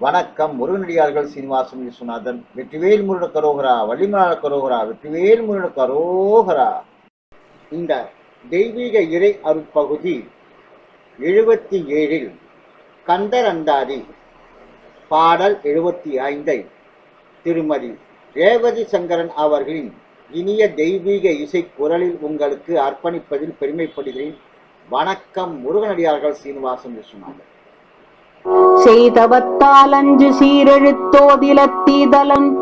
வணக்கம் முருகனடியார்கள் சீனிவாசன் விஸ்வநாதன் வெற்றிவேல் முருட கரோகரா வள்ளிமலாள கரோகரா வெற்றிவேல் முருகன கரோகரா. இந்த தெய்வீக இறை அருட்பகுதி எழுபத்தி ஏழில் கந்தரந்தாதி பாடல் எழுபத்தி ஐந்தை திருமதி ரேவதி சங்கரன் அவர்களின் இனிய தெய்வீக இசை குரலில் உங்களுக்கு அர்ப்பணிப்பதில் பெருமைப்படுகிறேன். வணக்கம் முருகனடியார்கள் சீனிவாசன் விஸ்வநாதன். செய்தவத்தால் அஞ்சு சீரெழுத்தோதிலத்தீதலன்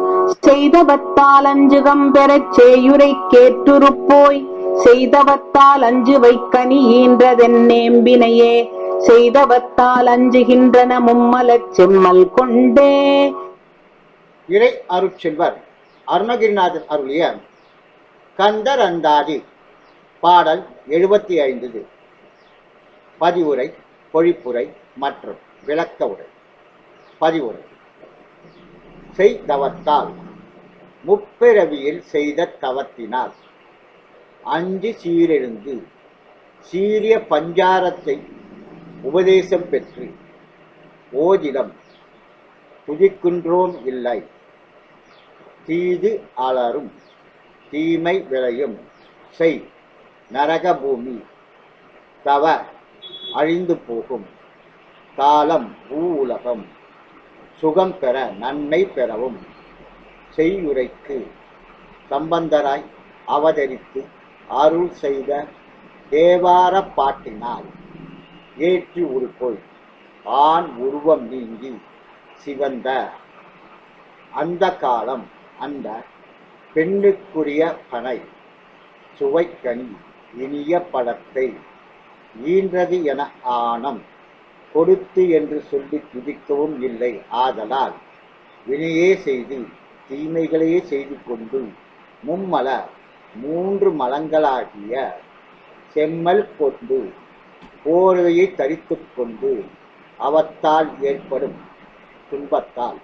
செய்தவத்தால் அஞ்சு கம்பெறச் சேயுரை கேட்டுருப்போய் செய்தவத்தால் அஞ்சு வைக்கனி ஈன்றதென்னேம்பினையே செய்தவத்தால் அஞ்சுகின்றன மும்மலச் செம்மல் கொண்டே. இறை அருட்செல்வர் அருணகிரிநாதன் அருளிய கந்தர் அந்தாதி பாடல் எழுபத்தி ஐந்து பதிவுரை பொழிப்புரை மற்றும் விளக்க உரை பதிவுரை. செய்தவத்தால் முப்பிறவியில் செய்த தவத்தினால் அஞ்சு சீரெழுந்து சீரிய பஞ்சாரத்தை உபதேசம் பெற்று ஓதிடம் துதிக்கின்றோம் இல்லை. தீது அலரும் தீமை விளையும் செய் நரக பூமி தவ அழிந்து போகும். காலம் பூ உலகம் சுகம் பெற நன்மை பெறவும் செய்யுரைக்கு சம்பந்தராய் அவதரித்து அருள் செய்த தேவார பாட்டினால் ஏற்றி உருப்போய் ஆண் உருவம் நீங்கி சிவந்த அந்த காலம் அந்த பெண்ணுக்குரிய பனை சுவைக்கனி இனிய படத்தை ஈன்றது என ஆணம் கொடுத்து என்று சொல்லி துதிக்கவும் இல்லை. ஆதலால் வினையே செய்து தீமைகளையே செய்து கொண்டு மும்மல மூன்று மலங்களாகிய செம்மல் கொண்டு போர்வையை தரித்து கொண்டு அவத்தால் ஏற்படும் துன்பத்தால்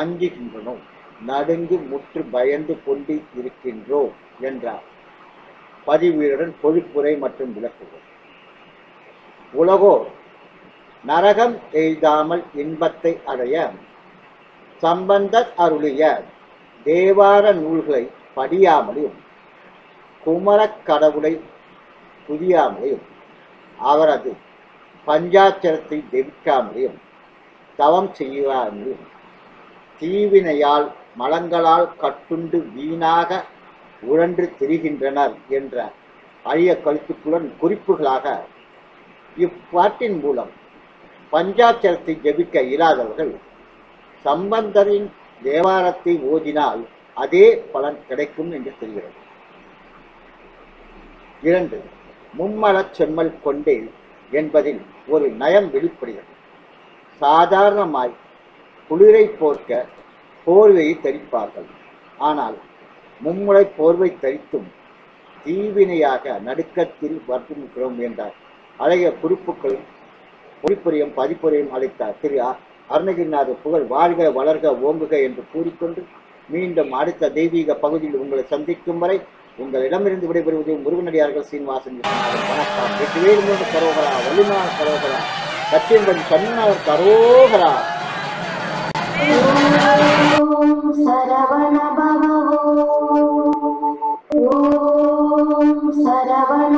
அஞ்சுகின்றனோம். நடுங்கு முற்று பயந்து கொண்டு இருக்கின்றோம் என்றார். பதிவீருடன் பொழிப்புரை மற்றும் விளக்குகள். உலகோ நரகம் எய்தாமல் இன்பத்தை அடைய சம்பந்தர் அருளிய தேவார நூல்களை படியாமலையும் குமரக் கடவுளை புதியாமலையும் அவரது பஞ்சாட்சரத்தை ஜெபிக்காமலையும் தவம் செய்யாமலையும் தீவினையால் மலங்களால் கட்டுண்டு வீணாக உழன்று திரிகின்றனர் என்ற அரிய கருத்துக்களுடன் குறிப்புகளாக இப்பாட்டின் மூலம் பஞ்சாட்சரத்தை ஜெபிக்க இயலாதவர்கள் சம்பந்தரின் தேவாரத்தை ஓதினால் அதே பலன் கிடைக்கும் என்று தெரிகிறது. இரண்டு மும்மலச் செம்மல் கொண்டே என்பதில் ஒரு நயம் வெளிப்படுகிறது. சாதாரணமாய் குளிரை போர்க்க போர்வையை தரிப்பார்கள். ஆனால் மும்முறை போர்வை தரித்தும் தீவினையாக நடுக்கத்தில் வர்த்திக்கிறோம் என்றார். அழகிய குறிப்புகளும் ஒளிப்புரியும் பதிப்புரியும் அளித்த திரு அருணகிரிநாத புகழ் வாழ்க வளர்க ஓங்குக என்று கூறிக்கொண்டு மீண்டும் அடுத்த தெய்வீக பகுதியில் உங்களை சந்திக்கும் வரை உங்களிடமிருந்து விடைபெறுவது முருகனடியார்கள் சீனிவாசன் வணக்கம். வெற்றிவேல் மூன்று கரோகரா வலிமான் கரோகரா சத்தியன்பதி சன்னர் கரோகரா சரவண பவ சரவண